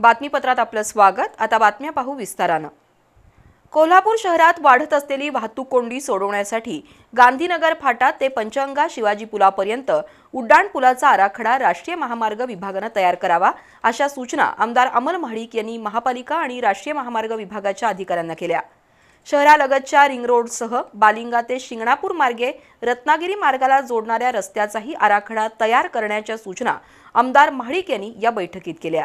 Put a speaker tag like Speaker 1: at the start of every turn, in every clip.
Speaker 1: बातमीपत्रात आपलं स्वागत. आता बातम्या पाहू विस्तारानं. कोल्हापूर शहरात वाढत असलेली वाहतूक कोंडी सोडवण्यासाठी गांधीनगर फाटा ते पंचगंगा शिवाजी पुलापर्यंत उड्डाण पुलाचा आराखडा राष्ट्रीय महामार्ग विभागानं तयार करावा अशा सूचना आमदार अमल महाडिक यांनी महापालिका आणि राष्ट्रीय महामार्ग विभागाच्या अधिकाऱ्यांना केल्या. शहरालगतच्या रिंग रोडसह बालिंगा ते शिंगणापूर मार्गे रत्नागिरी मार्गाला जोडणाऱ्या रस्त्याचाही आराखडा तयार करण्याच्या सूचना आमदार महाडिक यांनी या बैठकीत केल्या.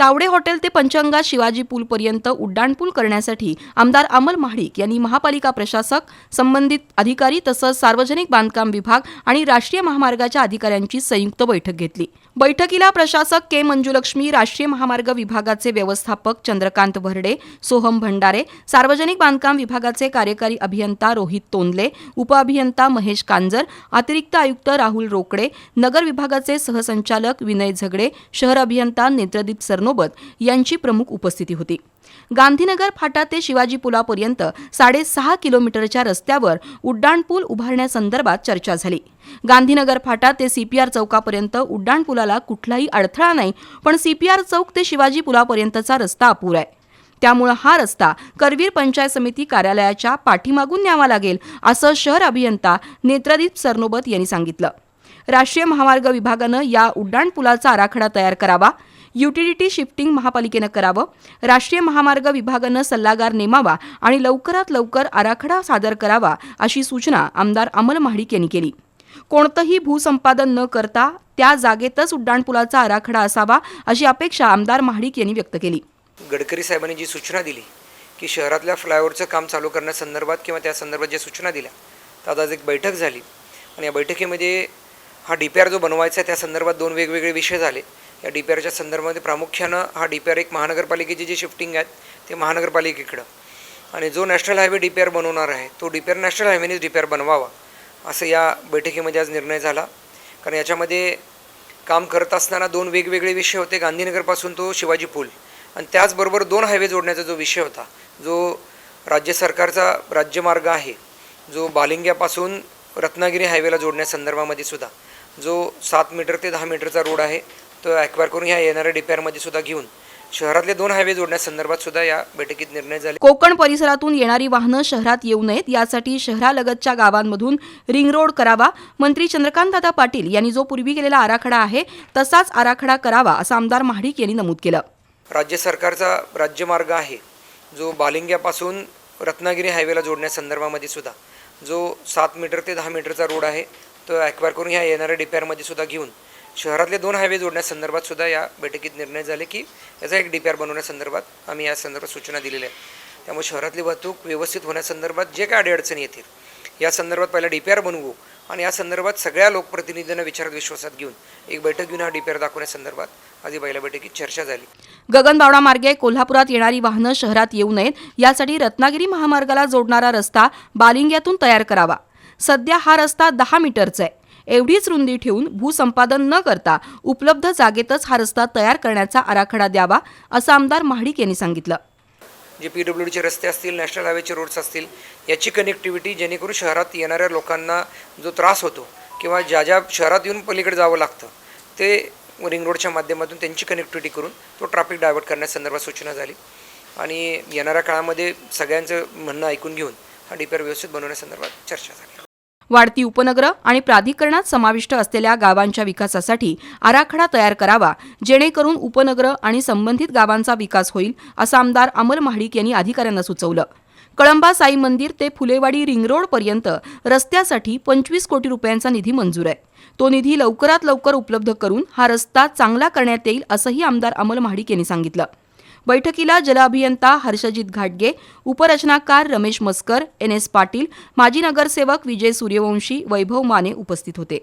Speaker 1: तावडे हॉटेल ते पंचंगा शिवाजी पूलपर्यंत उड्डाणपूल करण्यासाठी आमदार अमल महाडिक यांनी महापालिका प्रशासक संबंधित अधिकारी तसंच सार्वजनिक बांधकाम विभाग आणि राष्ट्रीय महामार्गाच्या अधिकाऱ्यांची संयुक्त बैठक घेतली. बैठकीला प्रशासक के मंजुलक्ष्मी राष्ट्रीय महामार्ग विभागाचे व्यवस्थापक चंद्रकांत भरडे सोहम भंडारे सार्वजनिक बांधकाम विभागाचे कार्यकारी अभियंता रोहित तोंदले उपअभियंता महेश कांजर अतिरिक्त आयुक्त राहुल रोकडे नगर विभागाचे सहसंचालक विनय झगडे शहर अभियंता नेत्रदीप सरनो सरनोबत यांची प्रमुख उपस्थिती होती. गांधीनगर फाटा ते शिवाजी पुलापर्यंत साडेसहा किलोमीटरच्या रस्त्यावर उड्डाणपूल उभारण्यासंदर्भात चर्चा झाली. गांधीनगर फाटा ते सीपीआर चौकापर्यंत उड्डाणपुलाला कुठलाही अडथळा नाही पण सीपीआर चौक ते शिवाजी पुलापर्यंतचा रस्ता अपुरा आहे. त्यामुळं हा रस्ता करवीर पंचायत समिती कार्यालयाच्या पाठीमागून न्यावा लागेल असं शहर अभियंता नेत्रदीप सरनोबत यांनी सांगितलं. राष्ट्रीय महामार्ग विभागानं या उड्डाणपुलाचा आराखडा तयार करावा युटिलिटी शिफ्टिंग महापालिकेनं करावं राष्ट्रीय महामार्ग विभागानं सल्लागार नेमावा आणि लवकरात लवकर आराखडा सादर करावा अशी सूचना आमदार अमल महाडिक यांनी केली. कोणतंही भूसंपादन न करता त्या जागेतच उड्डाणपुलाचा आराखडा असावा अशी अपेक्षा आमदार महाडिक यांनी व्यक्त केली.
Speaker 2: गडकरी साहेबांनी जी सूचना दिली की शहरातल्या फ्लायओव्हरचं काम चालू करण्यासंदर्भात किंवा त्या संदर्भात ज्या सूचना दिल्या त्यात आज एक बैठक झाली. आणि या बैठकीमध्ये हा डी पी आर जो बनवायचा आहे त्या संदर्भात दोन वेगवेगळे विषय झाले. या डी पी आरच्या संदर्भामध्ये प्रामुख्यानं हा डी पी आर एक महानगरपालिकेची जी शिफ्टिंग आहेत ते महानगरपालिकेकडं. आणि जो national highway D P R बनवणार आहे तो डी पी आर नॅशनल हायवेनेच डी पी आर बनवावा असं या बैठकीमध्ये आज निर्णय झाला. कारण याच्यामध्ये काम करत असताना दोन वेगवेगळे विषय होते. गांधीनगरपासून तो शिवाजी पूल आणि त्याचबरोबर दोन हायवे जोडण्याचा जो विषय होता जो राज्य सरकारचा राज्यमार्ग आहे जो बालिंग्यापासून रत्नागिरी हायवेला जोडण्यासंदर्भामध्ये सुद्धा जो सात मीटर ते दहा मीटरचा रोड आहे तो ॲक्वायर करून ह्या येणाऱ्या डी पी आरमध्ये सुद्धा घेऊन शहरातले दोन हायवे जोडण्यासंदर्भात सुद्धा या बैठकीत निर्णय झाले.
Speaker 1: कोकण परिसरातून येणारी वाहनं शहरात येऊ नयेत. यासाठी शहरालगतच्या गावांमधून रिंग रोड करावा. मंत्री चंद्रकांतदादा पाटील यांनी जो पूर्वी केलेला आराखडा आहे तसाच आराखडा करावा असं आमदार महाडिक यांनी नमूद केलं.
Speaker 2: राज्य सरकारचा राज्यमार्ग आहे जो बालिंग्यापासून रत्नागिरी हायवेला जोडण्यासंदर्भामध्ये सुद्धा जो सात मीटर ते दहा मीटरचा रोड आहे तो ॲक्वायर करून ह्या येणाऱ्या डी पी आरमध्ये सुद्धा घेऊन शहरातले दोन हायवे जोडण्यासंदर्भात सुद्धा या बैठकीत निर्णय झाले की याचा एक डी पी आर बनवण्यासंदर्भात आम्ही या संदर्भात सूचना दिलेल्या आहेत. त्यामुळे शहरातली वाहतूक व्यवस्थित होण्यासंदर्भात जे काय अडीअडचणी येतील या संदर्भात पहिला डी पी आर बनवू आणि या संदर्भात सगळ्या लोकप्रतिनिधींना विचारात विश्वासात घेऊन एक बैठक घेऊन हा डी पी आर दाखवण्यासंदर्भात आधी पहिल्या बैठकीत चर्चा झाली.
Speaker 1: गगनबावडा मार्गे कोल्हापुरात येणारी वाहनं शहरात येऊ नयेत. यासाठी रत्नागिरी महामार्गाला जोडणारा रस्ता बालिंग्यातून तयार करावा. सध्या हा रस्ता दहा मीटरचा आहे. एवढीच रुंदी ठेवून भूसंपादन न करता उपलब्ध जागेतच हा रस्ता तयार करण्याचा आराखडा द्यावा असं आमदार महाडिक यांनी सांगितलं.
Speaker 2: जे पी डब्ल्यू डीचे रस्ते असतील नॅशनल हायवेचे रोड्स असतील याची कनेक्टिव्हिटी जेणेकरून शहरात येणाऱ्या लोकांना जो त्रास होतो किंवा ज्या ज्या शहरात येऊन पलीकडे जावं लागतं ते रिंग रोडच्या माध्यमातून त्यांची कनेक्टिव्हिटी करून तो ट्रॅफिक डायव्हर्ट करण्यासंदर्भात सूचना झाली. आणि येणाऱ्या काळामध्ये सगळ्यांचं म्हणणं ऐकून घेऊन हा डीपीआर व्यवस्थित बनवण्यासंदर्भात चर्चा झाली.
Speaker 1: वाढती उपनगरं आणि प्राधिकरणात समाविष्ट असलेल्या गावांच्या विकासासाठी आराखडा तयार करावा जेणेकरून उपनगरं आणि संबंधित गावांचा विकास होईल असं आमदार अमल महाडिक यांनी अधिकाऱ्यांना सुचवलं. कळंबा साई मंदिर ते फुलेवाडी रिंगरोडपर्यंत रस्त्यासाठी पंचवीस कोटी रुपयांचा निधी मंजूर आहे. तो निधी लवकरात लवकर उपलब्ध करून हा रस्ता चांगला करण्यात येईल असंही आमदार अमल महाडिक यांनी सांगितलं. बैठकीला जलअभियंता हर्षजित घाटगे उपरचनाकार रमेश मस्कर एन एस पाटील माजी नगरसेवक विजय सूर्यवंशी वैभव माने उपस्थित होते.